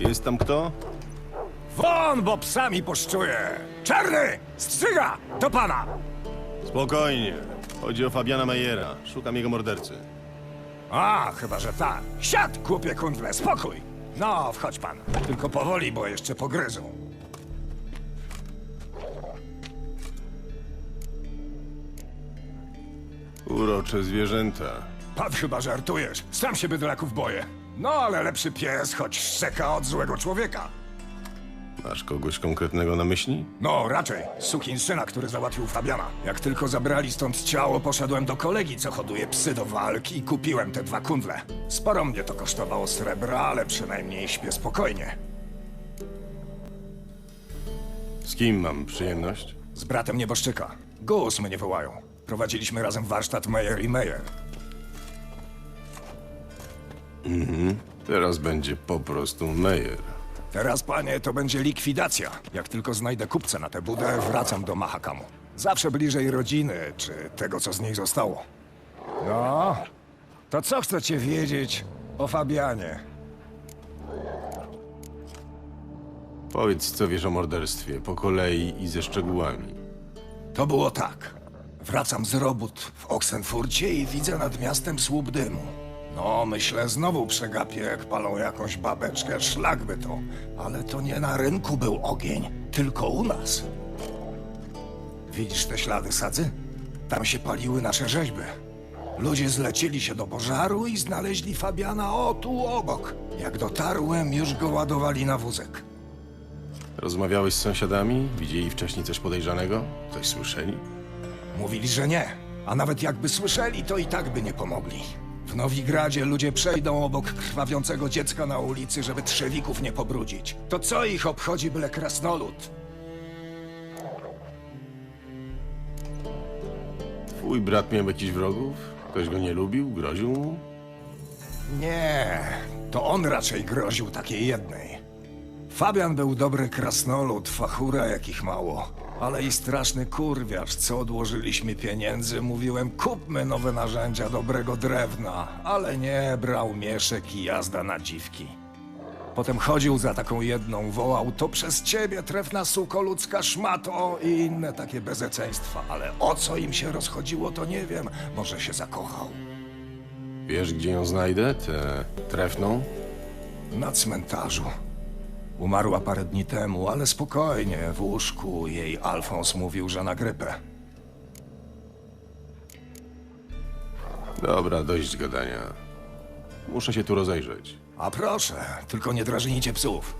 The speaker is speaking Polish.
Jest tam kto? Won, bo psami poszczuje! Czarny! Strzyga! Do pana! Spokojnie. Chodzi o Fabiana Mejera. Szukam jego mordercy. A, chyba, że tak. Siad, kupie kundle, spokój! No, wchodź pan. Tylko powoli, bo jeszcze pogryzą. Urocze zwierzęta. Pan chyba żartujesz. Sam się bydlaków boję. No, ale lepszy pies, choć szczeka od złego człowieka. Masz kogoś konkretnego na myśli? No, raczej. Sukin syna, który załatwił Fabiana. Jak tylko zabrali stąd ciało, poszedłem do kolegi, co hoduje psy do walki i kupiłem te dwa kundle. Sporo mnie to kosztowało srebra, ale przynajmniej śpię spokojnie. Z kim mam przyjemność? Z bratem nieboszczyka. Gus mnie wołają. Prowadziliśmy razem warsztat Meyer i Meyer. Teraz będzie po prostu Mejer. Teraz, panie, to będzie likwidacja. Jak tylko znajdę kupca na tę budę, wracam do Mahakamu. Zawsze bliżej rodziny, czy tego, co z niej zostało. No, to co chcecie wiedzieć o Fabianie? Powiedz, co wiesz o morderstwie, po kolei i ze szczegółami. To było tak. Wracam z robót w Oxenfurcie i widzę nad miastem słup dymu. No, myślę, znowu przegapię, jak palą jakąś babeczkę, szlak by to. Ale to nie na rynku był ogień, tylko u nas. Widzisz te ślady sadzy? Tam się paliły nasze rzeźby. Ludzie zlecieli się do pożaru i znaleźli Fabiana o tu obok. Jak dotarłem, już go ładowali na wózek. Rozmawiałeś z sąsiadami? Widzieli wcześniej coś podejrzanego? Coś słyszeli? Mówili, że nie. A nawet jakby słyszeli, to i tak by nie pomogli. W Nowigradzie ludzie przejdą obok krwawiącego dziecka na ulicy, żeby trzewików nie pobrudzić. To co ich obchodzi byle krasnolud? Twój brat miał jakichś wrogów? Ktoś go nie lubił? Groził mu? Nie, to on raczej groził takiej jednej. Fabian był dobry krasnolud, fachura jakich mało. Ale i straszny kurwiarz, co odłożyliśmy pieniędzy, mówiłem kupmy nowe narzędzia dobrego drewna, ale nie, brał mieszek i jazda na dziwki. Potem chodził za taką jedną, wołał to przez ciebie trefna suko ludzka szmato i inne takie bezeceństwa, ale o co im się rozchodziło to nie wiem, może się zakochał. Wiesz, gdzie ją znajdę? Tę trefną? Na cmentarzu. Umarła parę dni temu, ale spokojnie, w łóżku. Jej Alfons mówił, że na grypę. Dobra, dość gadania. Muszę się tu rozejrzeć. A proszę, tylko nie drażnijcie psów.